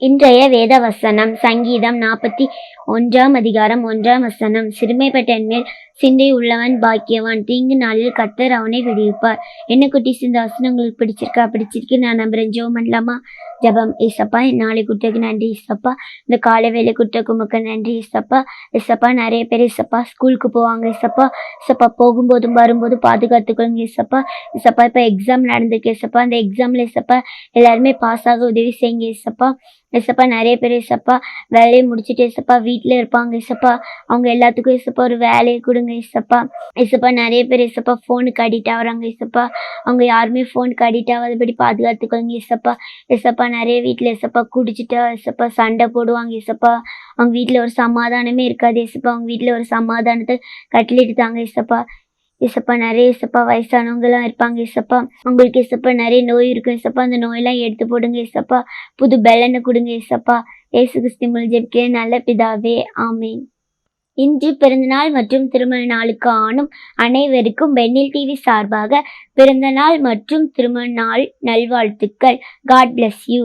இன்றைய வேத வசனம் சங்கீதம் நாற்பத்தி ஒன்றாம் அதிகாரம் ஒன்றாம் வசனம். சிறுமைப்பட்டன் மேல் சிந்தை உள்ளவன் பாக்கியவான். தீங்கு நாளில் கத்தர் அவனை விடுவிப்பார். என்ன குட்டி இந்த வசனம் உங்களுக்கு பிடிச்சிருக்கா? பிடிச்சிருக்கு. நான் நம்புறேன். ஜோ பண்ணலாமா ஜபம் ஈசப்பா நாளை குட்டக்கு நன்றி ஈசப்பா இந்த காலை வேலை குட்டக்கு உமக்கு நன்றி ஈசப்பா ஈசப்பா நிறைய பேர் ஈசப்பா ஸ்கூலுக்கு போவாங்க ஈசப்பா ஈசப்பா போகும்போதும் வரும்போதும் பாதுகாத்துக்கொள்ளுங்க ஈசப்பா ஈசப்பா இப்போ எக்ஸாம் நடந்திருக்கு ஈசப்பா அந்த எக்ஸாமில் ஈசப்பா எல்லாருமே பாஸ் ஆக உதவி செய்யுங்க ஈசப்பா ஏசப்பா நிறைய பேர் ஏசப்பா வேலையை முடிச்சுட்டு ஏசப்பா வீட்டில் இருப்பாங்க. ஏசப்பா அவங்க எல்லாத்துக்கும் ஏசப்பா ஒரு வேலையை கொடுங்க ஏசப்பா ஏசப்பா நிறைய பேர் ஏசப்பா ஃபோனுக்கு அடிக்ட் ஆகுறாங்க. ஏசப்பா அவங்க யாருமே ஃபோனுக்கு அடிக்ட் ஆகாதபடி பாதுகாத்துக்கோங்க ஏசப்பா ஏசப்பா நிறைய வீட்டில் ஏசப்பா குடிச்சிட்டா ஏசப்பா சண்டை போடுவாங்க. ஏசப்பா அவங்க வீட்டில் ஒரு சமாதானமே இருக்காது. ஏசப்பா அவங்க வீட்டில் ஒரு சமாதானத்தை கட்டளிட்டு தாங்க ஏசப்பா இசப்பா நிறைய இசப்பா வயசானவங்கலாம் இருப்பாங்க இசப்பா. உங்களுக்கு இசப்பா நிறைய நோய் இருக்கும். இசப்பா அந்த நோயெல்லாம் எடுத்து போடுங்க இசப்பா. புது பலனை கொடுங்க இசப்பா. ஏசு கிறிஸ்து மூலம் ஜெபிக்கிறேன். நல்ல பிதாவே ஆமீன். இன்று பிறந்தநாள் மற்றும் திருமண நாளுக்கு ஆணும் அனைவருக்கும் வெண்ணில் டிவி சார்பாக பிறந்தநாள் மற்றும் திருமண நாள் நல்வாழ்த்துக்கள். God bless you